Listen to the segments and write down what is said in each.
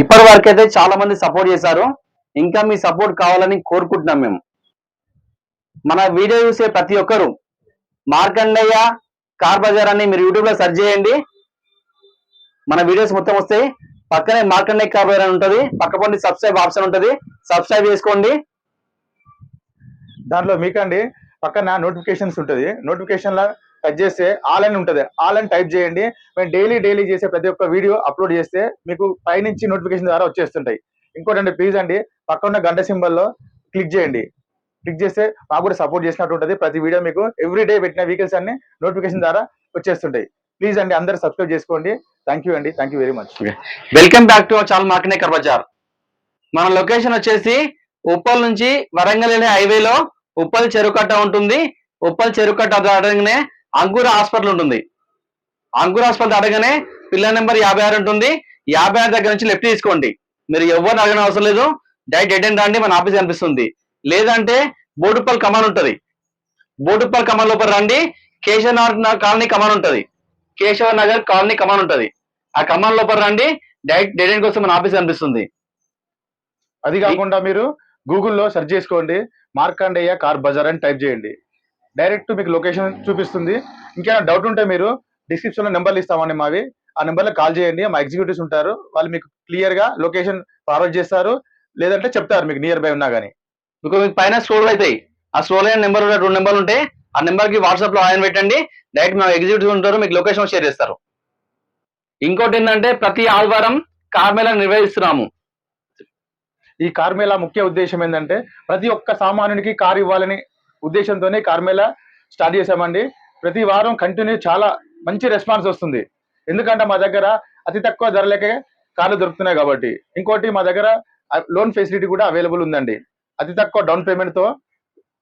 ఇప్పటి వరకు అయితే చాలా మంది సపోర్ట్ చేశారు. ఇంకా మీ సపోర్ట్ కావాలని కోరుకుంటున్నాం మేము. మన వీడియో చూసే ప్రతి ఒక్కరు మార్కండయ్య కార్ బజార్ అని మీరు యూట్యూబ్లో సెర్చ్ చేయండి. మన వీడియోస్ మొత్తం వస్తాయి. పక్కనే మార్కండయ్య కార్ బజార్ అని ఉంటుంది. పక్క పండి సబ్స్క్రైబ్ ఆప్షన్ ఉంటుంది. సబ్స్క్రైబ్ చేసుకోండి. దాంట్లో మీకండి. పక్కన నోటిఫికేషన్స్ ఉంటుంది. నోటిఫికేషన్ లా టచ్ చేస్తే ఆల్ అని ఉంటుంది. ఆల్ అని టైప్ చేయండి. మేము డైలీ డైలీ చేసే ప్రతి ఒక్క వీడియో అప్లోడ్ చేస్తే మీకు పైనుంచి నోటిఫికేషన్ ద్వారా వచ్చేస్తుంటాయి. ఇంకోటి అండి ప్లీజ్ అండి పక్కన ఉన్న గంట సింబల్లో క్లిక్ చేయండి. క్లిక్ చేస్తే మాకు కూడా సపోర్ట్ చేసినట్టు ఉంటుంది. ప్రతి వీడియో మీకు ఎవ్రీ డే పెట్టిన వీకెల్స్ అన్ని నోటిఫికేషన్ ద్వారా వచ్చేస్తుంటాయి. ప్లీజ్ అండి అందరు సబ్స్క్రైబ్ చేసుకోండి. థ్యాంక్ యూ అండి. Thank you very much welcome back to chaal market car bazaar మన లొకేషన్ వచ్చేసి ఉప్పల్ నుంచి వరంగల్ హైవేలో ఉప్పల్ చెరుకట్ట ఉంటుంది. ఉప్పల్ చెరుకట్ట దాటంగానే అంకుర హాస్పిటల్ ఉంటుంది. అంకుర హాస్పిటల్ అడగనే పిల్లర్ నెంబర్ యాభై ఆరు ఉంటుంది యాభై ఆరు దగ్గర నుంచి లెఫ్ట్ తీసుకోండి. మీరు ఎవరు అడగని అవసరం లేదు. డైరెక్ట్ అటెండ్ రండి మన ఆఫీస్ కనిపిస్తుంది. లేదంటే బోడుప్పల్ కమాన్ ఉంటుంది. బోడుప్పల్ కమాన్ లోపల రండి. కేశవ నగర్ కాలనీ కమాన్ ఉంటుంది. కేశవ నగర్ కాలనీ కమాన్ ఉంటుంది. ఆ కమాన్ లోపల రండి. డైరెక్ట్ డెడ్ కోసం మన ఆఫీస్ కనిపిస్తుంది. అది కాకుండా మీరు గూగుల్లో సెర్చ్ చేసుకోండి. మార్కండేయ కార్ బజార్ అని టైప్ చేయండి. డైరెక్ట్ మీకు లొకేషన్ చూపిస్తుంది. ఇంకేమైనా డౌట్ ఉంటే మీరు డిస్క్రిప్షన్లో నెంబర్లు ఇస్తామండి మావి. ఆ నెంబర్లో కాల్ చేయండి. మా ఎగ్జిక్యూటివ్స్ ఉంటారు. వాళ్ళు మీకు క్లియర్గా లొకేషన్ ఫార్వర్డ్ చేస్తారు. లేదంటే చెప్తారు మీకు నియర్ బై ఉన్నా కానీ మీకు మీకు పైన స్క్రోల్ అవుతాయి. ఆ స్క్రోల్ అయిన నెంబర్ రెండు నెంబర్లు ఉంటాయి ఆ నెంబర్కి వాట్సాప్లో ఆయన పెట్టండి. డైరెక్ట్ మా ఎగ్జిక్యూటివ్ ఉంటారు. మీకు లొకేషన్ షేర్ చేస్తారు. ఇంకోటి ఏంటంటే ప్రతి ఆదివారం కార్ మేళ నిర్వహిస్తున్నాము. ఈ కార్ మేళా ముఖ్య ఉద్దేశం ఏంటంటే ప్రతి ఒక్క సామాన్యునికి కార్ ఇవ్వాలని ఉద్దేశంతోనే కార్మేళ స్టార్ట్ చేసామండి ప్రతి వారం కంటిన్యూ చాలా మంచి రెస్పాన్స్ వస్తుంది. ఎందుకంటే మా దగ్గర అతి తక్కువ ధరలకే కార్లు దొరుకుతున్నాయి కాబట్టి. ఇంకోటి మా దగ్గర లోన్ ఫెసిలిటీ కూడా అవైలబుల్ ఉందండి. అతి తక్కువ డౌన్ పేమెంట్తో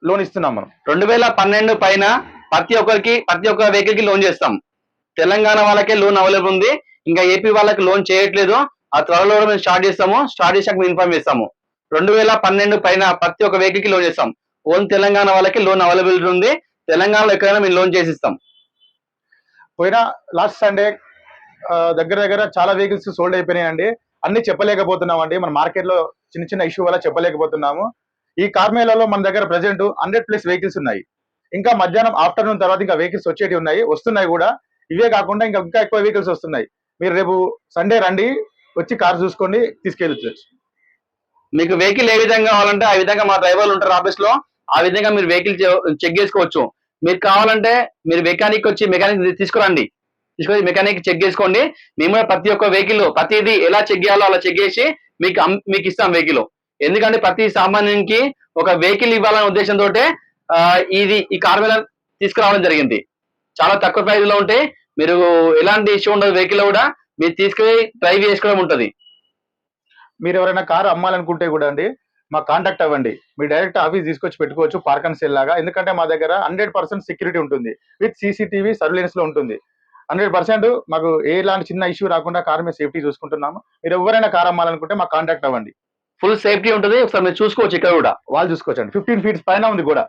లోన్ ఇస్తున్నాం మనం. రెండు వేల పన్నెండు పైన ప్రతి ఒక్కరికి ప్రతి ఒక్క వెహికల్కి లోన్ చేస్తాం. తెలంగాణ వాళ్ళకే లోన్ అవైలబుల్ ఉంది. ఇంకా ఏపీ వాళ్ళకి లోన్ చేయట్లేదు. ఆ త్వరలో మేము స్టార్ట్ చేస్తాము. స్టార్ట్ చేసాక మేము ఇన్ఫార్మ్ చేస్తాము. రెండు వేల పన్నెండు పైన ప్రతి ఒక్క వెహికల్కి లోన్ చేస్తాం. ఓన్ తెలంగాణ వాళ్ళకి లోన్ అవైలబిలిటీ ఉంది. తెలంగాణలో ఎక్కడైనా మేము లోన్ చేసి ఇస్తాం. పోయిన లాస్ట్ సండే దగ్గర దగ్గర చాలా వెహికల్స్ సోల్డ్ అయిపోయినాయండి. అన్ని చెప్పలేకపోతున్నాం అండి మన మార్కెట్లో చిన్న చిన్న ఇష్యూ వల్ల చెప్పలేకపోతున్నాము. ఈ కార్ మేళాలో మన దగ్గర ప్రజెంట్ హండ్రెడ్ ప్లస్ వెహికల్స్ ఉన్నాయి. ఇంకా మధ్యాహ్నం ఆఫ్టర్నూన్ తర్వాత ఇంకా వెహికల్స్ వచ్చేటి ఉన్నాయి. వస్తున్నాయి కూడా. ఇవే కాకుండా ఇంకా ఇంకా ఎక్కువ వెహికల్స్ వస్తున్నాయి. మీరు రేపు సండే రండి వచ్చి కార్ చూసుకోండి తీసుకెళ్ళచ్చు. మీకు వెహికల్ ఏ విధంగా కావాలంటే ఆ విధంగా మా డ్రైవర్లు ఉంటారు ఆఫీస్లో. ఆ విధంగా మీరు వెహికల్ చెక్ చేసుకోవచ్చు. మీరు కావాలంటే మీరు మెకానిక్ వచ్చి మెకానిక్ తీసుకురండి. తీసుకొని మెకానిక్ చెక్ చేసుకోండి. మేము కూడా ప్రతి ఒక్క వెహికల్ ప్రతిది ఎలా చెక్ చేయాలో అలా చెక్ చేసి మీకు మీకు ఇస్తాం వెహికల్ ఎందుకంటే ప్రతి సామాన్యునికి ఒక వెహికల్ ఇవ్వాలనే ఉద్దేశంతో ఇది ఈ కార్ మీద తీసుకురావడం జరిగింది. చాలా తక్కువ ప్రైస్లో ఉంటాయి మీరు ఎలాంటి ఇష్యూ ఉండదు వెహికల్ కూడా మీరు తీసుకుని డ్రైవ్ చేసుకోవడం ఉంటుంది. మీరు ఎవరైనా కారు అమ్మాలనుకుంటే కూడా అండి మా కాంటాక్ట్ అవ్వండి. మీరు డైరెక్ట్ ఆఫీస్ తీసుకొచ్చి పెట్టుకోవచ్చు పార్క్ అండ్ సెల్ లాగా. ఎందుకంటే మా దగ్గర హండ్రెడ్ పర్సెంట్ సెక్యూరిటీ ఉంటుంది. విత్ సీసీటీవీ సర్వేలెన్స్లో ఉంటుంది. హండ్రెడ్ పర్సెంట్ మాకు ఎలాంటి చిన్న ఇష్యూ రాకుండా కార్ మీద సేఫ్టీ చూసుకుంటున్నాము. మీరు ఎవరైనా కార్ అమ్మాలనుకుంటే మాకు కాంటాక్ట్ అవ్వండి. ఫుల్ సేఫ్టీ ఉంటుంది. ఒకసారి మీరు చూసుకోవచ్చు ఇక్కడ కూడా. వాళ్ళు చూసుకోవచ్చండి. ఫిఫ్టీన్ ఫీట్స్ పైన ఉంది కూడా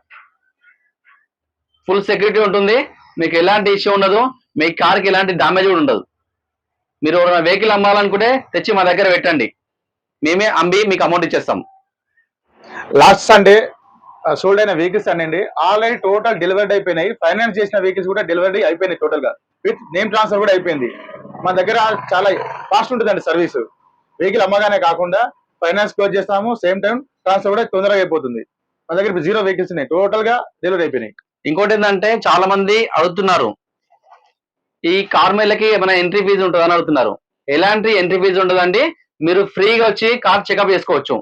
ఫుల్ సెక్యూరిటీ ఉంటుంది. మీకు ఎలాంటి ఇష్యూ ఉండదు. మీ కార్కి ఎలాంటి డామేజ్ కూడా ఉండదు. మీరు ఎవరైనా వెహికల్ అమ్మాలనుకుంటే తెచ్చి మా దగ్గర పెట్టండి. మేమే అమ్మి మీకు అమౌంట్ ఇచ్చేస్తాం. లాస్ట్ సండే సోల్డ్ అయిన వెహికల్స్ అండి ఆల్రెడీ టోటల్ డెలివరీ అయిపోయినాయి. ఫైనాన్స్ చేసిన వెహికల్స్ కూడా డెలివరీ అయిపోయినాయి టోటల్గా విత్ నేమ్ ట్రాన్స్ఫర్ కూడా అయిపోయింది. మా దగ్గర చాలా ఫాస్ట్ ఉంటుందండి సర్వీస్ వెహికల్ అమ్మగానే కాకుండా ఫైనాన్స్ క్లోజ్ చేస్తాము. సేమ్ టైం ట్రాన్స్ఫర్ కూడా తొందరగా అయిపోతుంది. మా దగ్గర జీరో వెహికల్స్ ఉన్నాయి. టోటల్గా డెలివరీ అయిపోయినాయి. ఇంకోటి ఏంటంటే చాలా మంది అడుగుతున్నారు. ఈ కార్ ఏమైనా ఎంట్రీ ఫీజు ఉంటుందని అడుగుతున్నారు. ఎలాంటి ఎంట్రీ ఫీజు ఉండదండి. మీరు ఫ్రీగా వచ్చి కార్ చెకప్ చేసుకోవచ్చు.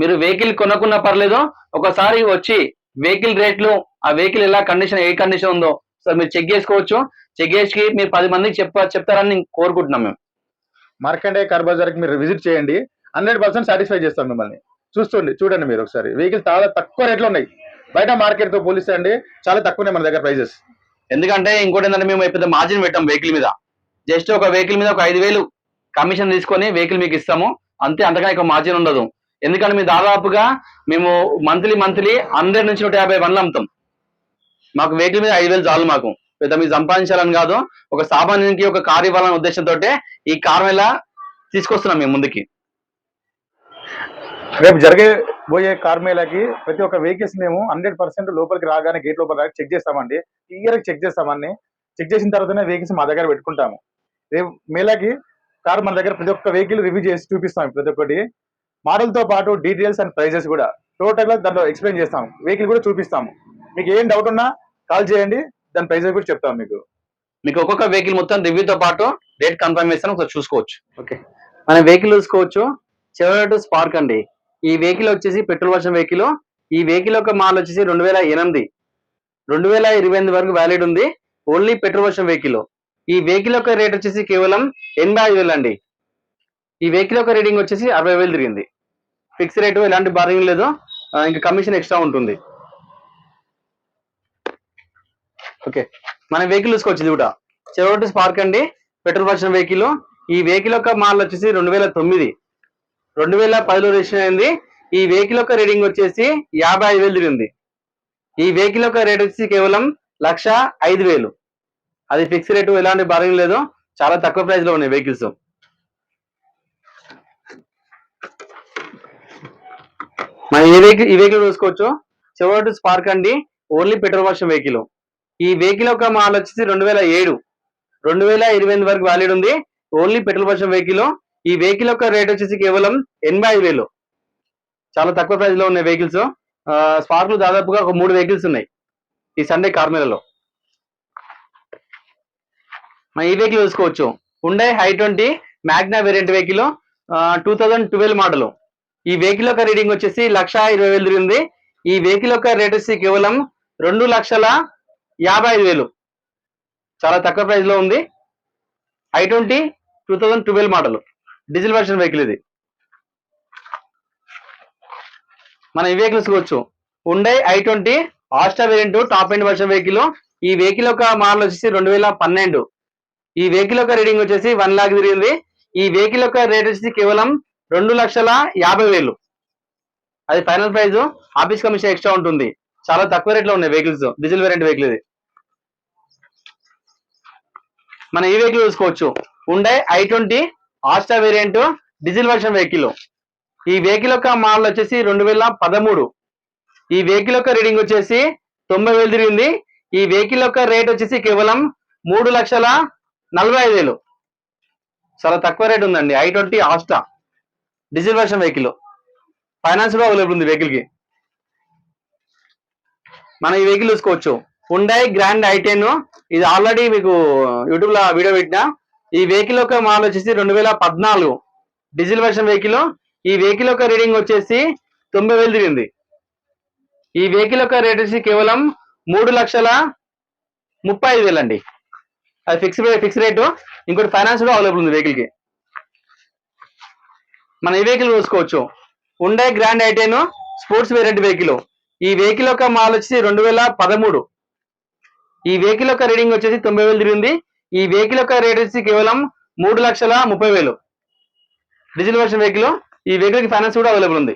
మీరు వెహికల్ కొనుక్కున్నా పర్లేదు ఒకసారి వచ్చి వెహికల్ రేట్లు ఆ వెహికల్ ఎలా కండిషన్ ఏ కండిషన్ ఉందో సో మీరు చెక్ చేసుకోవచ్చు. చెక్ చేసి మీరు పది మందికి చెప్ప చెప్తారని నేను కోరుకుంటున్నాం మేము. మార్కండే కార్ బజార్కి మీరు విజిట్ చేయండి. హండ్రెడ్ పర్సెంట్ సాటిస్ఫై చేస్తాం మిమ్మల్ని. చూస్తుండి చూడండి మీరు ఒకసారి. వెహికల్ చాలా తక్కువ రేట్లో ఉన్నాయి. బయట మార్కెట్తో పోలిస్తే అండి చాలా తక్కువనే మన దగ్గర ప్రైజెస్ ఎందుకంటే ఇంకోటి ఏంటంటే మేము పెద్ద మార్జిన్ పెట్టాం వెహికల్ మీద. జస్ట్ ఒక వెహికల్ మీద ఒక ఐదు వేలు కమిషన్ తీసుకొని వెహికల్ మీకు ఇస్తాము. అంతే అంతగా ఎక్కువ మార్జిన్ ఉండదు. ఎందుకంటే మేము దాదాపుగా మేము మంత్లీ మంత్లీ హండ్రెడ్ నుంచి నూట యాభై బండ్లు అమ్ముతాం. మాకు వెహికల్ మీద ఐదు వేలు చాలు మాకు. పెద్ద మీరు సంపాదించాలని కాదు ఒక సామాన్యునికి ఒక కార్ ఇవ్వాలనే ఉద్దేశంతో ఈ కార్ మీద తీసుకొస్తున్నాం మేము ముందుకి. రేపు జరిగే పోయే కార్మేళకి ప్రతి ఒక్క వెహికల్స్ మేము హండ్రెడ్ పర్సెంట్ లోపలికి రాగానే గేట్ లోపల చెక్ చేస్తామండి. క్లియర్ చెక్ చేస్తామని చెక్ చేసిన తర్వాతనే వెహికల్స్ మా దగ్గర పెట్టుకుంటాము. రేపు మేళకి కార్ మన దగ్గర ప్రతి ఒక్క వెహికల్ రివ్యూ చేసి చూపిస్తాం. ప్రతి ఒక్కటి మోడల్తో పాటు డీటెయిల్స్ అండ్ ప్రైజెస్ కూడా. టోటల్గా దాంట్లో ఎక్స్ప్లెయిన్ చేస్తాం వెహికల్ కూడా చూపిస్తాము. మీకు ఏం డౌట్ ఉన్నా కాల్ చేయండి. దాని ప్రైజెస్ కూడా చెప్తాం మీకు. మీకు ఒక్కొక్క వెహికల్ మొత్తం రివ్యూతో పాటు రేట్ కన్ఫర్మేషన్ ఒకసారి చూసుకోవచ్చు. ఓకే. మన వెహికల్ చూసుకోవచ్చు. చెవరటు స్పార్క్ అండి. ఈ వెహికల్ వచ్చేసి పెట్రోల్ వర్షన్ వెహికల్. ఈ వెహికల్ యొక్క మాల్ వచ్చేసి రెండు వేల ఎనిమిది. రెండు వేల ఇరవై ఎనిమిది వరకు వ్యాలిడ్ ఉంది. Only petrol version vehicle. ఈ వెహికల్ యొక్క రేట్ వచ్చేసి కేవలం ఎనభై ఐదు వేలు అండి. ఈ వెహికల్ యొక్క రేటింగ్ వచ్చేసి అరవై వేలు తిరిగింది. ఫిక్స్ రేటు ఎలాంటి బార్గింగ్ లేదు. ఇంకా కమిషన్ ఎక్స్ట్రా ఉంటుంది. ఓకే మన వెహికల్ చూసుకోవచ్చు ఇది కూడా. చెరోటి స్పార్క్ అండి. పెట్రోల్ వర్షన్ వెహికల్ ఈ వెహికల్ యొక్క మాల్ వచ్చేసి రెండు వేల తొమ్మిది. రెండు వేల పదిలో రిజిస్టర్ అయింది. ఈ వెహికల్ యొక్క రేటింగ్ వచ్చేసి యాభై ఐదు వేలు తిరిగింది. ఈ వెహికల్ యొక్క రేట్ వచ్చేసి కేవలం లక్ష ఐదు వేలు. అది ఫిక్స్ రేటు ఎలాంటి బారింగ్ లేదు. చాలా తక్కువ ప్రైస్లో ఉన్నాయి వెహికల్స్ మనం ఈ వెహికల్ ఈ వెహికల్ చూసుకోవచ్చు. చివరి స్పార్క్ అండి. ఓన్లీ పెట్రోల్ వర్షన్ వెహికల్ ఈ వెహికల్ యొక్క మాల్ వచ్చేసి రెండు వేల ఏడు. రెండు వేల ఇరవై ఎనిమిది వరకు వ్యాలిడ్ ఉంది. ఓన్లీ పెట్రోల్ వర్షన్ వెహికల్ ఈ వెహికల్ యొక్క రేట్ వచ్చేసి కేవలం ఎనభై ఐదు వేలు. చాలా తక్కువ ప్రైస్లో ఉన్నాయి వెహికల్స్ స్పార్క్లు దాదాపుగా ఒక మూడు వెహికల్స్ ఉన్నాయి. ఈ సండే కార్మేలలో మనం ఈ వెహికల్ చూసుకోవచ్చు. ఉండే I twenty Magna variant vehicle two thousand twelve model ఈ వెహికల్ యొక్క రీడింగ్ వచ్చేసి లక్ష ఇరవై వేలు తిరిగింది. ఈ వెహికల్ యొక్క రేట్ వచ్చి కేవలం రెండు లక్షల యాభై ఐదు వేలు. చాలా తక్కువ ప్రైస్లో ఉంది. I twenty two thousand twelve model diesel version vehicle ఇది. మనం ఈ వెహికల్స్ చూసుకోవచ్చు ఉండే I twenty Asta variant top end version vehicle ఈ వెహికల్ యొక్క మోడల్ వచ్చేసి రెండు వేల పన్నెండు. ఈ వెహికల్ యొక్క రీడింగ్ వచ్చేసి వన్ లాక్ తిరిగింది. ఈ వెహికల్ యొక్క రేట్ వచ్చేసి కేవలం రెండు లక్షల యాభై వేలు. అది final price office commission extra ఉంటుంది. చాలా తక్కువ రేట్లో ఉన్నాయి వెహికల్స్ డీజిల్ వేరియంట్ వెహికల్ ఇది. మనం ఈ వెహికల్ చూసుకోవచ్చు. ఉండే I twenty Asta variant diesel version vehicle ఈ వెహికల్ యొక్క మోడల్ వచ్చేసి రెండు వేల పదమూడు. ఈ వెహికల్ యొక్క రీడింగ్ వచ్చేసి తొంభై వేలు తిరిగింది. ఈ వెహికల్ యొక్క రేట్ వచ్చేసి కేవలం మూడు లక్షల నలభై ఐదు వేలు. చాలా తక్కువ రేట్ ఉందండి. I twenty Asta diesel version vehicle finance కూడా అవైలబుల్ ఉంది వెహికల్కి. మనం ఈ వెహికల్ చూసుకోవచ్చు. హుండై గ్రాండ్ ఐ టెన్ ఇది ఆల్రెడీ మీకు యూట్యూబ్లో వీడియో పెట్టినా. ఈ వెహికల్ యొక్క మోడల్ వచ్చేసి రెండు వేల పద్నాలుగు. డీజిల్ వర్షన్ వెహికల్ ఈ వెహికల్ యొక్క రీడింగ్ వచ్చేసి తొంభై వేలు తిరిగింది. ఈ వెహికల్ యొక్క రేట్ వచ్చి కేవలం మూడు లక్షల ముప్పై ఐదు వేలు అండి అది ఫిక్స్ ఫిక్స్ రేటు ఇంకోటి ఫైనాన్స్ కూడా అవైలబుల్ ఉంది వెహికల్కి మన ఈ వెహికల్ చూసుకోవచ్చు ఉండే Grand I ten Sports variant vehicle ఈ వెహికల్ యొక్క మాల్ వచ్చేసి రెండు వేల పదమూడు. ఈ వెహికల్ యొక్క రీడింగ్ వచ్చేసి తొంభై వేలు తిరిగింది. ఈ వెహికల్ యొక్క రేట్ వచ్చి కేవలం మూడు లక్షల ముప్పై వేలు. డీజిల్ వర్షన్ వెహికల్ ఈ వెహికల్కి ఫైనాన్స్ కూడా అవైలబుల్ ఉంది.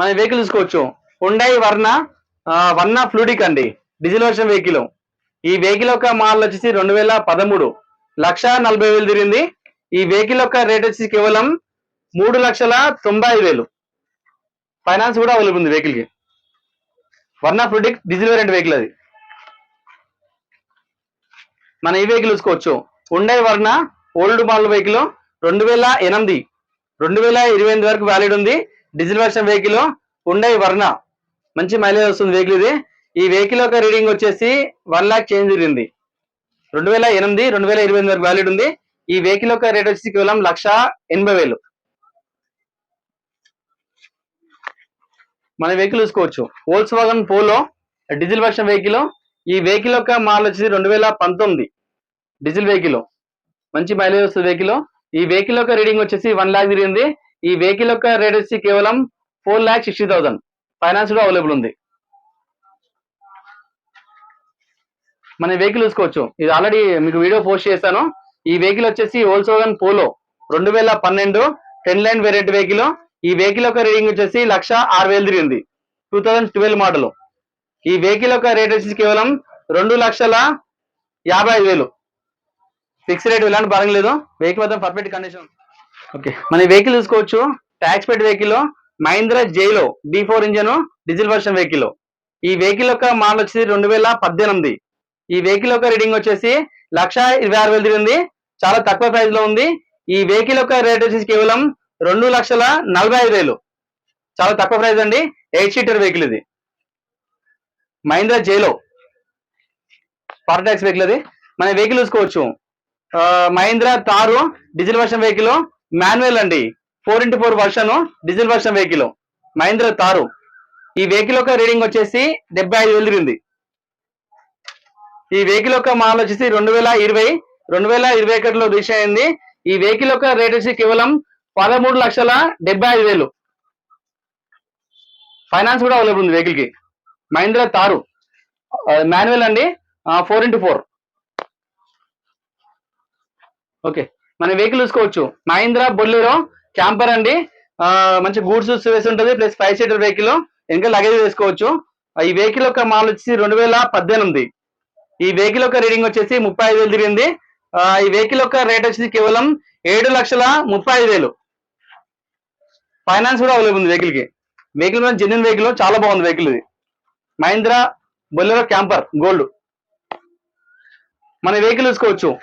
మన వెహికల్ చూసుకోవచ్చు. హుండై వర్ణ వర్ణ ఫ్లూడిక్ అండి. డీజిల్ వర్షన్ వెహికల్ ఈ వెహికల్ యొక్క మాల్ వచ్చేసి రెండు వేల పదమూడు. లక్ష నలభై వేలు తిరిగింది. ఈ వెహికల్ యొక్క రేట్ వచ్చి కేవలం మూడు లక్షల తొంభై వేలు. ఫైనాన్స్ కూడా అవైలబుల్ ఉంది వెహికల్కి. వర్ణ ఫ్లూడిక్ డీజిల్ వేరియంట్ వెహికల్ అది. మన ఈ వెహికల్ చూసుకోవచ్చు. ఉండే వర్ణ ఓల్డ్ మోడల్ వెహికల్ రెండు వేల ఎనిమిది. రెండు వేల ఇరవై ఎనిమిది వరకు వ్యాలిడ్ ఉంది. డీజిల్ వర్షన్ వెహికల్ ఉండే వర్ణ. మంచి మైలేజ్ వస్తుంది వెహికల్ ఇది. ఈ వెహికల్ యొక్క రీడింగ్ వచ్చేసి వన్ లాక్ చేంజ్ తిరిగింది. రెండు వేల ఎనిమిది రెండు వేల ఇరవై వరకు వ్యాలిడ్ ఉంది. ఈ వెహికల్ యొక్క రేట్ వచ్చి కేవలం లక్ష ఎనభై వేలు. మన వెహికల్ చూసుకోవచ్చు. Volkswagen Polo diesel version vehicle ఈ వెహికల్ యొక్క మాల్ వచ్చేసి రెండు వేల పంతొమ్మిది డీజిల్ వెహికల్ మంచి మైలేజ్ వస్తుంది వెహికల్ ఈ వెహికల్ యొక్క రీడింగ్ వచ్చేసి వన్ ల్యాక్ తిరిగింది. ఈ వెహికల్ యొక్క రేట్ వచ్చి కేవలం four lakh sixty thousand finance కూడా అవైలబుల్ ఉంది. మన వెహికల్ చూసుకోవచ్చు. ఇది ఆల్రెడీ మీకు వీడియో పోస్ట్ చేశాను. ఈ వెహికల్ వచ్చేసి ఓల్సోగన్ పోలో రెండు వేల పన్నెండు టెన్ లైన్ వేరియంట్ వెహికల్ ఈ వెహికల్ యొక్క రేటింగ్ వచ్చేసి లక్ష ఆరు వేలు తిరిగింది. టూ థౌజండ్ ట్వెల్వ్ మోడల్ ఈ వెహికల్ యొక్క రేట్ వచ్చేసి కేవలం రెండు లక్షల యాభై ఐదు వేలు. ఫిక్స్ రేట్ ఎలాంటి బాగా లేదు. వెహికల్ మొత్తం పర్ఫెక్ట్ కండిషన్ ఓకే మన వెహికల్ చూసుకోవచ్చు. Tax paid vehicle Mahindra Xylo D four engine diesel version vehicle ఈ వెహికల్ యొక్క మోడల్ వచ్చేసి రెండు వేల పద్దెనిమిది. ఈ వెహికల్ యొక్క రీడింగ్ వచ్చేసి లక్ష ఇరవై ఆరు వేలు తిరిగింది చాలా తక్కువ ప్రైస్లో ఉంది. ఈ వెహికల్ యొక్క రేట్ వచ్చేసి కేవలం రెండు లక్షల నలభై ఐదు వేలు. చాలా తక్కువ ప్రైస్ అండి. ఎయిట్ సీటర్ వెహికల్ ఇది. Mahindra Xylo power tax vehicle అది. మన వెహికల్ చూసుకోవచ్చు. Mahindra Thar diesel version vehicle manual అండి. Four into four version diesel version vehicle Mahindra Thar. ఈ వెహికల్ యొక్క రీడింగ్ వచ్చేసి డెబ్బై ఐదు వేలు తిరిగింది ఈ వెహికల్ యొక్క మాల్ వచ్చేసి రెండు వేల ఇరవై రెండు వేల ఇరవై ఒకటిలో రిజిస్టర్ అయింది. ఈ వెహికల్ యొక్క రేట్ వచ్చి కేవలం పదమూడు లక్షల డెబ్బై ఐదు వేలు. ఫైనాన్స్ కూడా అవైలబుల్ ఉంది వెహికల్కి. మహీంద్రా తారు మాన్యువల్ అండి. ఫోర్ ఇంటూ ఫోర్ ఓకే మన వెహికల్ చూసుకోవచ్చు. మహీంద్రా బొల్లేరో క్యాంపర్ అండి. మంచి గూడ్స్ వేసి ఉంటుంది. ప్లస్ ఫైవ్ సీటర్ వెహికల్ ఇంకా లగేజ్ వేసుకోవచ్చు. ఈ వెహికల్ యొక్క మాల్ వచ్చేసి రెండు వేల పద్దెనిమిది. ఈ వెహికల్ యొక్క రీడింగ్ వచ్చేసి ముప్పై ఐదు వేలు తిరిగింది. ఆ, ఈ వెహికల్ యొక్క రేట్ వచ్చేసి కేవలం ఏడు లక్షల ముప్పై ఐదు వేలు. ఫైనాన్స్ కూడా అవైలబుల్ ఉంది వెహికల్కి. వెహికల్ మీద జెన్యున్ వెహికల్ చాలా బాగుంది వెహికల్ ఇది. మహీంద్రా బొల్లెరో క్యాంపర్ గోల్డ్ మన వెహికల్ చూసుకోవచ్చు.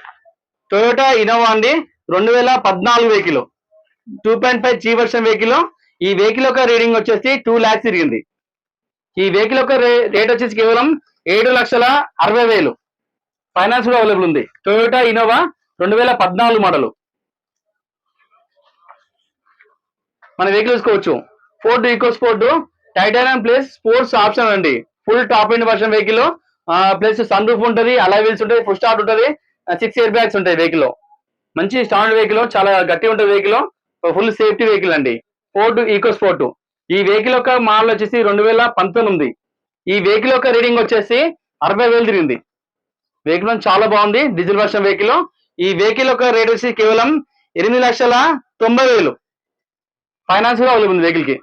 టొయోటా ఇనోవా అండి. రెండు వేల పద్నాలుగు vehicle two point five G version vehicle ఈ వెహికల్ యొక్క రీడింగ్ వచ్చేసి టూ ల్యాక్స్ తిరిగింది. ఈ వెహికల్ యొక్క రేట్ వచ్చేసి కేవలం ఏడు లక్షల అరవై వేలు. ఫైనాన్స్ కూడా అవైలబుల్ ఉంది. టొయోటా ఇనోవా రెండు వేల పద్నాలుగు మోడల్ మన వెహికల్ చూసుకోవచ్చు Ford EcoSport titanium plus sports option అండి. Full top end version vehicle plus sun roof ఉంటుంది అలా వీల్స్ ఉంటుంది ఫుల్ స్టార్ట్ ఉంటుంది. సిక్స్ ఇయర్ బ్యాగ్స్ ఉంటాయి వెహికల్ మంచి స్టాండర్డ్ వెహికల్ చాలా గట్టి ఉంటుంది వెహికల్ ఫుల్ సేఫ్టీ వెహికల్ అండి. ఫోర్డ్ ఈకో స్పోర్ట్ ఈ వెహికల్ యొక్క మోడల్ వచ్చేసి రెండు వేల పంతొమ్మిది. ఈ వెహికల్ యొక్క రీడింగ్ వచ్చేసి అరవై వేలు తిరిగింది. వెహికల్ చాలా బాగుంది డీజిల్ వర్షన్ వెహికల్ ఈ వెహికల్ యొక్క రేట్ వచ్చి కేవలం ఎనిమిది లక్షల తొంభై వేలు. ఫైనాన్స్ కూడా అవైలబుల్ ఉంది వెహికల్కి.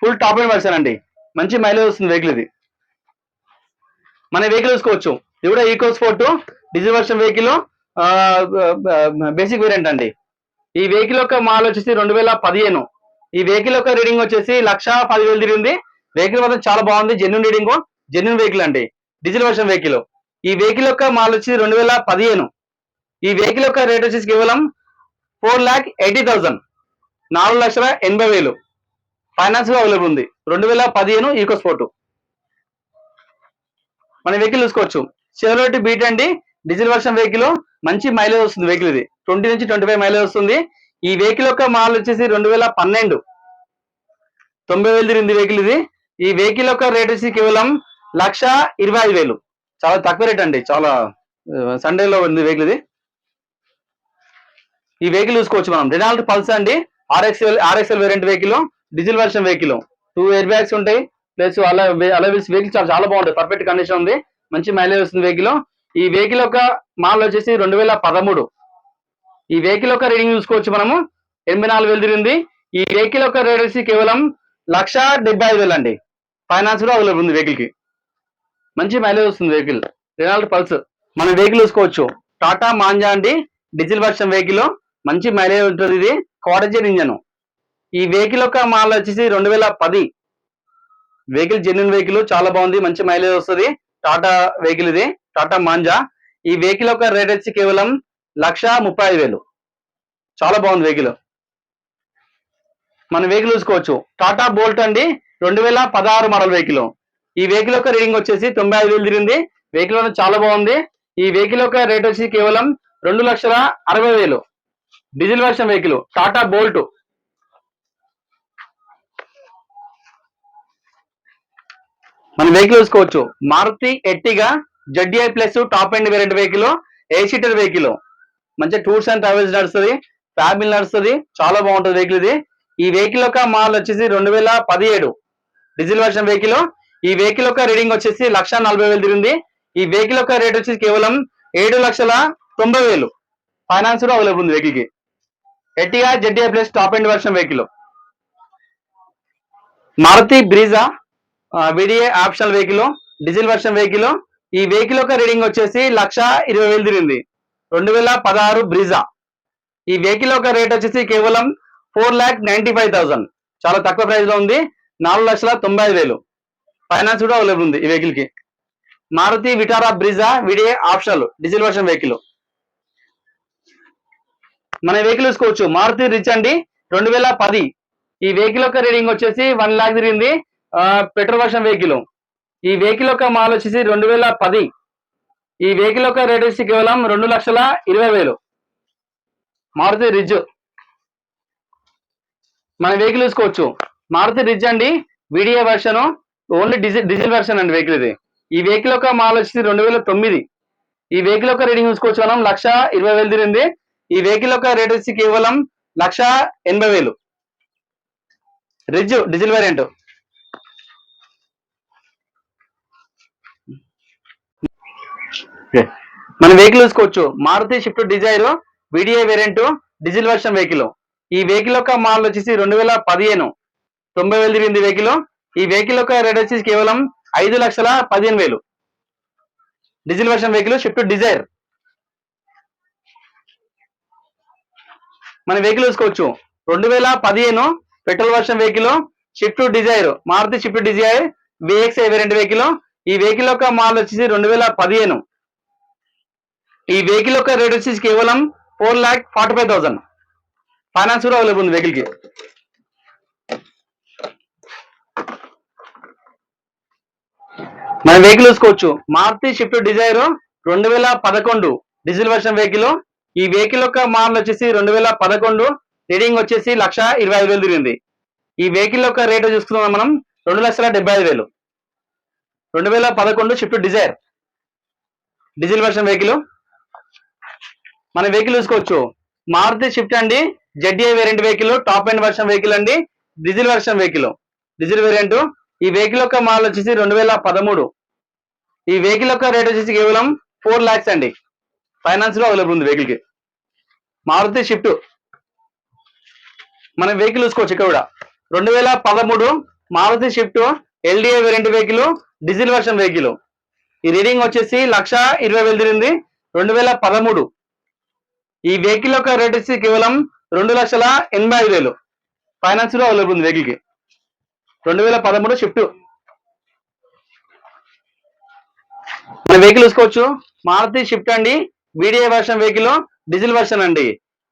ఫుల్ టాప్ అండ్ వర్షన్ అండి. మంచి మైలేజ్ వస్తుంది వెహికల్ ఇది. మన వెహికల్ చూసుకోవచ్చు. ఇది కూడా EcoSport diesel version vehicle basic variant అండి. ఈ వెహికల్ యొక్క మాల్ వచ్చేసి రెండు వేల పదిహేను. ఈ వెహికల్ యొక్క రీడింగ్ వచ్చేసి లక్ష పదివేలు తిరిగింది. వెహికల్ మాత్రం చాలా బాగుంది. జెన్యున్ రీడింగ్ జెన్యున్ వెహికల్ అండి. డీజిల్ వర్షన్ వెహికల్ ఈ వెహికల్ యొక్క మాల్ వచ్చి రెండు వేల పదిహేను. ఈ వెహికల్ యొక్క రేట్ వచ్చేసి కేవలం ఫోర్ ల్యాక్ ఎయిటీ థౌసండ్ నాలుగు లక్షల ఎనభై వేలు. ఫైనాన్స్లో అవైలబుల్ ఉంది. రెండు వేల పదిహేను ఈకో స్పోర్ట్ మన వెహికల్ చూసుకోవచ్చు. చెవరోటి బీట్ అండి. డీజిల్ వర్షన్ వెహికల్ మంచి మైలేజ్ వస్తుంది వెహికల్ ఇది. ట్వంటీ నుంచి ట్వంటీ ఫైవ్ మైలేజ్ వస్తుంది. ఈ వెహికల్ యొక్క మాల్ వచ్చేసి రెండు వేల పన్నెండు. తొంభై వేలు తిరిగింది వెహికల్ ఇది. ఈ వెహికల్ యొక్క రేట్ వచ్చి కేవలం లక్ష ఇరవై ఐదు వేలు. చాలా తక్కువ రేట్ అండి చాలా సండేలో ఉంది వెహికల్ ఇది. ఈ వెహికల్ చూసుకోవచ్చు మనం. రెనాల్ట్ పల్స్ అండి RXL RXL variant vehicle diesel version vehicle two air bags ఉంటాయి plus alloy alloy wheels vehicle చాలా చాలా బాగుంటుంది పర్ఫెక్ట్ కండిషన్ ఉంది మంచి మైలేజ్ వస్తుంది వెహికల్ ఈ వెహికల్ యొక్క మాల్ వచ్చేసి రెండు వేల పదమూడు. ఈ వెహికల్ యొక్క రీడింగ్ చూసుకోవచ్చు మనము. ఎనభై నాలుగు వేలు తిరిగింది. ఈ వెహికల్ యొక్క రేట్ వచ్చి కేవలం లక్ష డెబ్బై ఐదు వేలు అండి. ఫైనాన్స్ కూడా అవైలబుల్ ఉంది వెహికల్కి. మంచి మైలేజ్ వస్తుంది వెహికల్ రినాల్డ్ పల్స్ మన వెహికల్ చూసుకోవచ్చు. టాటా మాంజా అండి. డీజిల్ వర్షన్ వెహికల్ మంచి మైలేజ్ ఉంటుంది ఇది. క్వాడజెన్ ఇంజన్ ఈ వెహికల్ యొక్క మాల్ వచ్చేసి రెండు వేల పది. వెహికల్ జెన్యున్ వెహికల్ చాలా బాగుంది. మంచి మైలేజ్ వస్తుంది. టాటా వెహికల్ ఇది. టాటా మాంజా ఈ వెహికల్ యొక్క రేట్ వచ్చి కేవలం లక్ష ముప్పై ఐదు వేలు. చాలా బాగుంది వెహికల్ మన వెహికల్ చూసుకోవచ్చు. టాటా బోల్ట్ అండి. రెండు వేల పదహారు మోడల్ వెహికల్. ఈ వెహికల్ యొక్క రీడింగ్ వచ్చేసి తొంభై ఐదు వేలు తిరిగింది. వెహికల్ అనేది చాలా బాగుంది. ఈ వెహికల్ యొక్క రేట్ వచ్చి కేవలం రెండు లక్షల అరవై వేలు. Diesel version vehicle Tata Bolt. మన వెహికల్ చూసుకోవచ్చు. Maruti Ertiga ZDI plus top end variant vehicle eight seater vehicle. మంచి టూర్స్ అండ్ ట్రావెల్స్ నడుస్తుంది. ఫ్యామిలీ నడుస్తుంది. చాలా బాగుంటుంది వెహికల్ ఇది. ఈ వెహికల్ యొక్క మాల్ వచ్చేసి రెండు వేల పదిహేడు. Diesel version vehicle. ఈ వెహికల్ యొక్క రీడింగ్ వచ్చేసి లక్ష నలభై వేలు తిరిగింది. ఈ వెహికల్ యొక్క రేట్ వచ్చేసి కేవలం ఏడు లక్షల తొంభై వేలు. ఫైనాన్స్ కూడా అవైలబుల్ ఉంది వెహికల్కి Ertiga ZDI plus top end version vehicle. Maruti Brezza VDA optional vehicle diesel version vehicle. ఈ వెహికల్ యొక్క రీడింగ్ వచ్చేసి లక్ష ఇరవై వేలు తిరిగింది. రెండు వేల పదహారు బ్రీజా. ఈ వెహికల్ యొక్క రేట్ వచ్చేసి కేవలం four lakh ninety five thousand. చాలా తక్కువ ప్రైస్లో ఉంది. నాలుగు లక్షల తొంభై ఐదు వేలు. ఫైనాన్స్ కూడా అవైలబుల్ ఉంది ఈ వెహికల్కి. Maruti Vitara Brezza VDA optional diesel version vehicle మన వెహికల్ చూసుకోవచ్చు మారుతి రిచ్ అండి. రెండు వేల పది. ఈ వెహికల్ యొక్క రీడింగ్ వచ్చేసి వన్ లాక్ తిరిగింది. పెట్రోల్ వర్షన్ వెహికల్ ఈ వెహికల్ యొక్క మాల్ వచ్చేసి రెండు వేల పది. ఈ వెహికల్ యొక్క రేట్ వచ్చి కేవలం రెండు లక్షల ఇరవై వేలు. మారుతి రిజ్ మన వెహికల్ చూసుకోవచ్చు మారుతి రిజ్ అండి. VDA version only diesel diesel version అండి వెహికల్ ఇది. ఈ వెహికల్ యొక్క మాల్ వచ్చేసి రెండు వేల తొమ్మిది. ఈ వెహికల్ యొక్క రేటింగ్ చూసుకోవచ్చు మనం. లక్ష ఇరవై వేలు తిరిగింది. ఈ వెహికల్ యొక్క రేట్ వచ్చి కేవలం లక్ష ఎనభై వేలు. రిజ్ డీజిల్ వేరియంట్ మన వెహికల్ చూసుకోవచ్చు. Maruti Swift Dzire VDA variant diesel version vehicle ఈ వెహికల్ యొక్క మాల్ వచ్చేసి రెండు వేల పదిహేను. తొంభై వేలు తిరిగింది వెహికల్ ఈ వెహికల్ యొక్క రేట్ వచ్చేసి కేవలం ఐదు లక్షల పదిహేను వేలు. Diesel version vehicle Swift Dzire మన వెహికల్ చూసుకోవచ్చు. రెండు వేల పదిహేను petrol version vehicle Swift Dzire Maruti Swift Dzire VX రెండు వెహికల్ ఈ వెహికల్ యొక్క మాల్ వచ్చేసి రెండు వేల పదిహేను. ఈ వెహికల్ యొక్క రేట్ వచ్చేసి కేవలం four lakh forty five thousand finance కూడా అవైలబుల్ ఉంది వెహికల్కి మనం వెహికల్ చూసుకోవచ్చు. మారుతి షిఫ్ట్ డిజైర్ రెండు వేల పదకొండు డీజిల్ వర్షన్ వెహికల్ ఈ వెహికల్ యొక్క మోడల్ వచ్చేసి రెండు వేల పదకొండు. రీడింగ్ వచ్చేసి లక్ష ఇరవై ఐదు వేలు తిరిగింది. ఈ వెహికల్ యొక్క రేట్ చూసుకున్నాం మనం. రెండు లక్షల డెబ్బై ఐదు వేలు. రెండు వేల పదకొండు Swift Dzire diesel version vehicle మన వెహికల్ చూసుకోవచ్చు. మారుతి షిఫ్ట్ అండి. ZA variant vehicle top end version vehicle అండి. Diesel version vehicle diesel variant ఈ వెహికల్ యొక్క మోడల్ వచ్చేసి రెండు వేల పదమూడు. ఈ వెహికల్ యొక్క రేట్ వచ్చేసి కేవలం ఫోర్ లాక్స్ అండి. ఫైనాన్స్లో అవైలబుల్ ఉంది వెహికల్కి. మారుతి షిఫ్ట్ మనం వెహికల్ చూసుకోవచ్చు ఇక్కడ కూడా. రెండు వేల పదమూడు Maruti Swift LDA variant vehicle diesel version vehicle ఈ రీడింగ్ వచ్చేసి లక్ష ఇరవై వేలు తిరిగింది. రెండు వేల పదమూడు. ఈ వెహికల్ యొక్క రేట్ వచ్చి కేవలం రెండు లక్షల ఎనభై ఐదు వేలు. ఫైనాన్స్లో అవైలబుల్ ఉంది వెహికల్కి. రెండు వేల పదమూడు షిఫ్ట్ మన వెహికల్ చూసుకోవచ్చు. మారుతి షిఫ్ట్ అండి. VDI version vehicle diesel version అండి.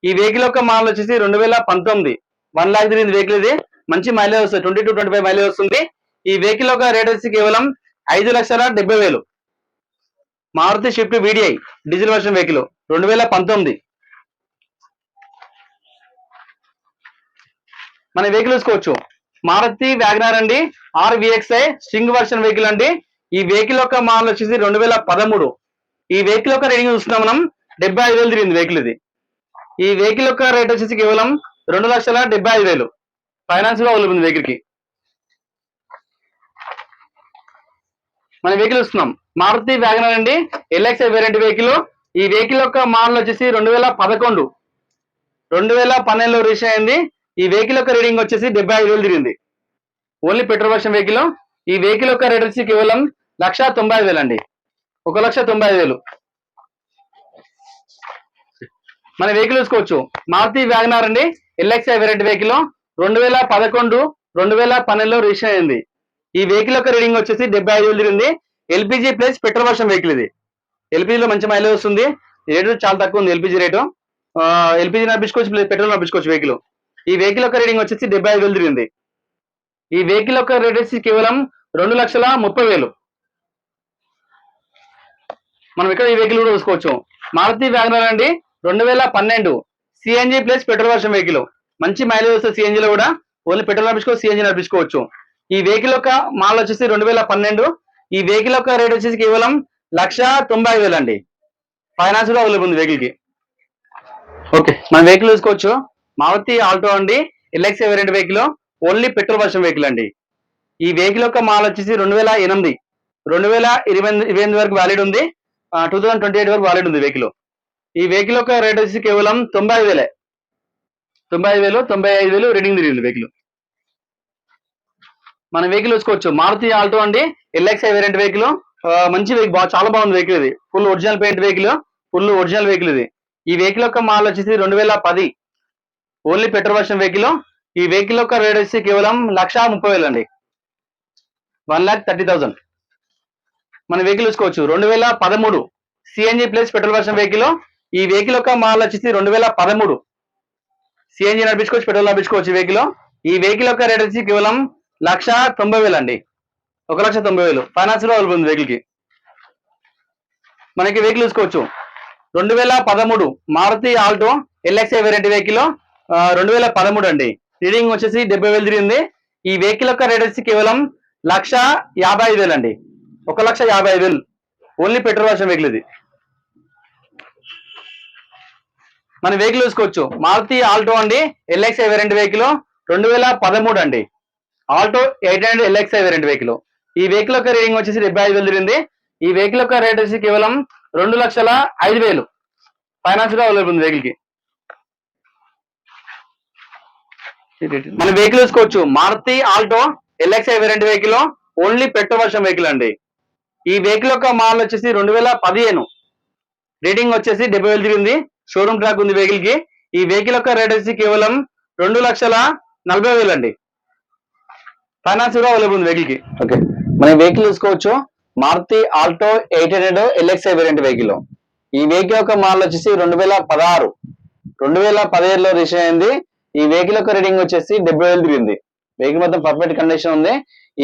ఈ వెహికల్ యొక్క మోడల్ వచ్చేసి రెండు వేల పంతొమ్మిది. వన్ లాక్ తిరిగింది వెహికల్ ఇది. మంచి మైలేజ్ వస్తుంది. Twenty to twenty five mileage వస్తుంది. ఈ వెహికల్ యొక్క రేట్ వచ్చి కేవలం ఐదు లక్షల డెబ్బై వేలు. Maruti Swift VDI diesel version vehicle రెండు వేల పంతొమ్మిది. మన వెహికల్ చూసుకోవచ్చు. మారుతి వ్యాగనార్ అండి. R VXI string version vehicle అండి. ఈ వెహికల్ యొక్క మోడల్ వచ్చేసి రెండు వేల పదమూడు. ఈ వెహికల్ యొక్క రేటింగ్ చూస్తున్నాం మనం డెబ్బై ఐదు వేలు తిరిగింది వెహికల్ ఇది. ఈ వెహికల్ యొక్క రేట్ వచ్చేసి కేవలం రెండు లక్షల డెబ్బై ఐదు వేలు. ఫైనాన్స్గా అవైలబుల్ ఉంది వెహికల్ మన వెహికల్ చూస్తున్నాం. మారుతి వ్యాగనర్ అండి ఎల్ఎక్స్ఐ వేరియంట్ వెహికల్ ఈ వెహికల్ యొక్క మోడల్ వచ్చేసి రెండు వేల పదకొండు. రెండు వేల పన్నెండులో రిజిస్టర్ అయింది. ఈ వెహికల్ యొక్క రీడింగ్ వచ్చేసి డెబ్బై ఐదు వేలు తిరిగింది. ఓన్లీ పెట్రోల్ వర్షన్ వెహికల్ ఈ వెహికల్ యొక్క రేట్ వచ్చి కేవలం లక్ష తొంభై ఐదు వేలు అండి ఒక లక్ష తొంభై ఐదు వేలు. మన వెహికల్ చూసుకోవచ్చు. మారుతి వ్యాగనార్ అండి. ఎల్ఎక్స్ఐ వేరియంట్ వెహికల్ రెండు వేల పదకొండు రెండు వేల పన్నెండులో రిజిస్టర్ అయింది. ఈ వెహికల్ యొక్క రీడింగ్ వచ్చేసి డెబ్బై ఐదు వేలు తిరిగింది. LPG plus petrol version vehicle ఇది. ఎల్పిజిలో మంచి మైలేజ్ వస్తుంది. రేటు చాలా తక్కువ ఉంది ఎల్పిజి రేటు ఎల్పిజి నడిపించుకోవచ్చు ప్లస్ పెట్రోల్ నడిపించుకోవచ్చు వెహికల్ ఈ వెహికల్ యొక్క రీడింగ్ వచ్చేసి డెబ్బై ఐదు వేలు తిరిగింది. ఈ వెహికల్ యొక్క రేట్ వచ్చి కేవలం రెండు లక్షల ముప్పై వేలు. మనం ఇక్కడ ఈ వెహికల్ కూడా చూసుకోవచ్చు. మారుతి వ్యాగనర్ అండి రెండు వేల పన్నెండు CNG plus petrol version vehicle మంచి మైలేజ్ వస్తుంది సిఎన్జిలో కూడా ఓన్లీ పెట్రోల్ నడిపించుకోవచ్చు సిఎన్జి నడిపించుకోవచ్చు ఈ వెహికల్ యొక్క మాల్ వచ్చేసి రెండు వేల పన్నెండు. ఈ వెహికల్ యొక్క రేట్ వచ్చేసి కేవలం లక్ష తొంభై ఐదు వేలు అండి. ఫైనాన్స్ కూడా అవైలబుల్ ఉంది వెహికల్కి. ఓకే మన వెహికల్ చూసుకోవచ్చు. మారుతి ఆల్టో అండి. LX variant vehicle only petrol version vehicle అండి. ఈ వెహికల్ యొక్క మాల్ వచ్చేసి రెండు వేల ఎనిమిది రెండు వేల ఇరవై ఇరవై ఎనిమిది వరకు వ్యాలిడ్ ఉంది. టూ థౌసండ్ ట్వంటీ ఎయిట్ వరకు వ్యాలిడ్ ఉంది వెహికల్ ఈ వెహికల్ యొక్క రేట్ వచ్చేసి కేవలం తొంభై ఐదు వేలే. తొంభై ఐదు వేలు తొంభై ఐదు వేలు రీడింగ్ తిరిగింది వెహికల్ మన వెహికల్ చూసుకోవచ్చు. మారుతి ఆల్టో అండి ఎల్ఎక్స్ఐ వేరియంట్ వెహికల్ మంచి వెహికల్ చాలా బాగుంది వెహికల్ ఇది. Full original paint vehicle full original vehicle ఇది. ఈ వెహికల్ యొక్క మాల్ వచ్చేసి రెండు వేల పది ఓన్లీ పెట్రోల్ వర్షన్ వెహికల్ ఈ వెహికల్ యొక్క రేట్ వచ్చి కేవలం లక్ష ముప్పై వేలు అండి వన్ ల్యాక్ థర్టీ థౌసండ్ మన వెహికల్ చూసుకోవచ్చు. రెండు వేల పదమూడు CNG plus petrol version vehicle ఈ వెహికల్ యొక్క మాల్ వచ్చేసి రెండు వేల పదమూడు. సిఎన్జి నడిపించుకోవచ్చు పెట్రోల్ నడిపించుకోవచ్చు ఈ వెహికల్ ఈ వెహికల్ యొక్క రేట్ వచ్చి కేవలం లక్ష తొంభై వేలు అండి. ఒక లక్ష తొంభై వేలు. ఫైనాన్స్లో అవైలబుల్ ఉంది వెహికల్కి. మనకి వెహికల్ చూసుకోవచ్చు. రెండు వేల పదమూడు Maruti Alto LXI variant vehicle రెండు వేల పదమూడు అండి. రీడింగ్ వచ్చేసి డెబ్బై వేలు తిరిగింది. ఈ వెహికల్ యొక్క రేట్ వచ్చి కేవలం లక్ష యాభై ఐదు వేలు అండి ఒక లక్ష యాభై ఐదు వేలు. ఓన్లీ పెట్రోల్ వర్షన్ వెహికల్ ఇది. మన వెహికల్ చూసుకోవచ్చు. మారుతి ఆల్టో అండి ఎల్ఎక్స్ఐ వేరియంట్ వెహికల్ రెండు వేల పదమూడు అండి. Alto eight hundred LXI variant vehicle ఈ వెహికల్ యొక్క రీడింగ్ వచ్చేసి డెబ్బై ఐదు వేలు తిరిగింది. ఈ వెహికల్ యొక్క రేట్ వచ్చి కేవలం రెండు లక్షల ఐదు వేలు. ఫైనాన్స్గా అవైలబుల్ ఉంది వెహికల్కి. మన వెహికల్ చూసుకోవచ్చు. Maruti Alto LXI variant vehicle only petrol version vehicle అండి. ఈ వెహికల్ యొక్క మాల్ వచ్చేసి రెండు వేల పదిహేను. రేటింగ్ వచ్చేసి డెబ్బై వేలు తిరిగింది. షోరూమ్ ట్రాక్ ఉంది వెహికల్కి. ఈ వెహికల్ యొక్క రేట్ వచ్చి కేవలం రెండు లక్షల నలభై వేలు అండి. ఫైనాన్స్ కూడా అవైలబుల్ ఉంది వెహికల్కి. ఓకే మనం వెహికల్ చూసుకోవచ్చు. Maruti Alto eight hundred LXI variant vehicle ఈ వెహికల్ యొక్క మోడల్ వచ్చేసి రెండు వేల పదహారు. రెండు వేల పదిహేడులో రిజిస్టర్ అయింది. ఈ వెహికల్ యొక్క రేటింగ్ వచ్చేసి డెబ్బై వేలు తిరిగింది. వెహికల్ మొత్తం పర్ఫెక్ట్ కండిషన్ ఉంది.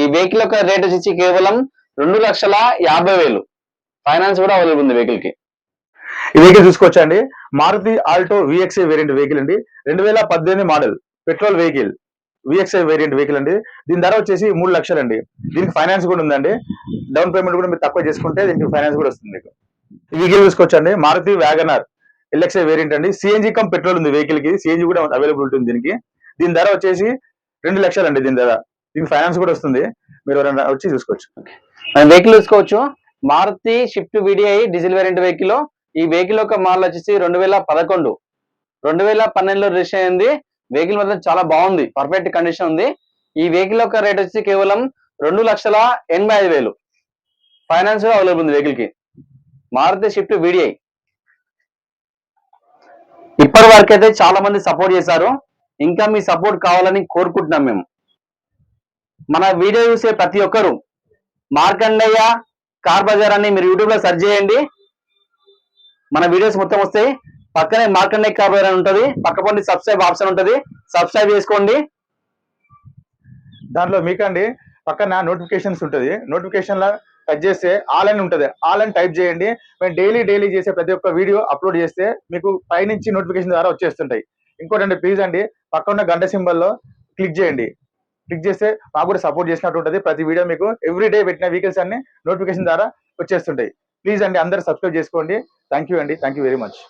ఈ వెహికల్ యొక్క రేట్ వచ్చేసి కేవలం రెండు లక్షల యాభై వేలు. ఫైనాన్స్ కూడా అవైలబుల్ ఉంది వెహికల్కి. ఈ వెహికల్ చూసుకోవచ్చండి Maruti Alto VXI variant vehicle అండి. రెండు వేల పద్దెనిమిది model petrol vehicle VXI variant vehicle అండి. దీని ధర వచ్చేసి మూడు లక్షలు అండి. దీనికి ఫైనాన్స్ కూడా ఉందండి. డౌన్ పేమెంట్ కూడా మీరు తక్కువ చేసుకుంటే దీనికి ఫైనాన్స్ కూడా వస్తుంది మీకు. ఈ వెహికల్ చూసుకోవచ్చండి Maruti Wagon R LXI variant అండి. సిఎన్జి కమ్ పెట్రోల్ ఉంది వెహికల్కి. సిఎన్జి కూడా అవైలబుల్ ఉంటుంది దీనికి. దీని ధర వచ్చేసి రెండు లక్షలు అండి దీని ధర దీనికి ఫైనాన్స్ కూడా వస్తుంది. మీరు ఎవరైనా వచ్చి చూసుకోవచ్చు. వెహికల్ చూసుకోవచ్చు. Maruti Swift VDI diesel variant vehicle ఈ వెహికల్ యొక్క మోడల్ వచ్చేసి రెండు వేల పదకొండు. రెండు వేల పన్నెండులో రిజిస్టర్ అయింది. వెహికల్ మాత్రం చాలా బాగుంది. పర్ఫెక్ట్ కండిషన్ ఉంది. ఈ వెహికల్ యొక్క రేట్ వచ్చి కేవలం రెండు లక్షల ఎనభై ఐదు వేలు. ఫైనాన్స్ అవైలబుల్ ఉంది వెహికల్కి. మారుతి షిఫ్ట్ విడిఐ ఇప్పటి వరకు అయితే చాలా మంది సపోర్ట్ చేశారు. ఇంకా మీ సపోర్ట్ కావాలని కోరుకుంటున్నాం మేము. మన వీడియో చూసే ప్రతి ఒక్కరు మార్కండయ్య కార్ బజార్ అని మీరు యూట్యూబ్లో సెర్చ్ చేయండి. మన వీడియోస్ మొత్తం వస్తాయి. పక్కనే మార్కండయ్య కార్ బజార్ అని ఉంటుంది. పక్క పండి సబ్స్క్రైబ్ ఆప్షన్ ఉంటుంది. సబ్స్క్రైబ్ చేసుకోండి. దాంట్లో మీకండి. పక్కన నోటిఫికేషన్స్ ఉంటుంది. నోటిఫికేషన్ టచ్ చేస్తే ఆల్ అని ఉంటుంది. ఆల్ అని టైప్ చేయండి. మేము డైలీ డైలీ చేసే ప్రతి ఒక్క వీడియో అప్లోడ్ చేస్తే మీకు పైనుంచి నోటిఫికేషన్ ద్వారా వచ్చేస్తుంటాయి. ఇంకోటండి ప్లీజ్ అండి. పక్కన గంట సింబల్లో క్లిక్ చేయండి. క్లిక్ చేస్తే మాకు కూడా సపోర్ట్ చేసినట్టు ఉంటుంది. ప్రతి వీడియో మీకు ఎవ్రీ డే పెట్టిన వెహికల్స్ అన్ని నోటిఫికేషన్ ద్వారా వచ్చేస్తుంటాయి. ప్లీజ్ అండి అందరూ సబ్స్క్రైబ్ చేసుకోండి. థ్యాంక్ యూ అండి. Thank you very much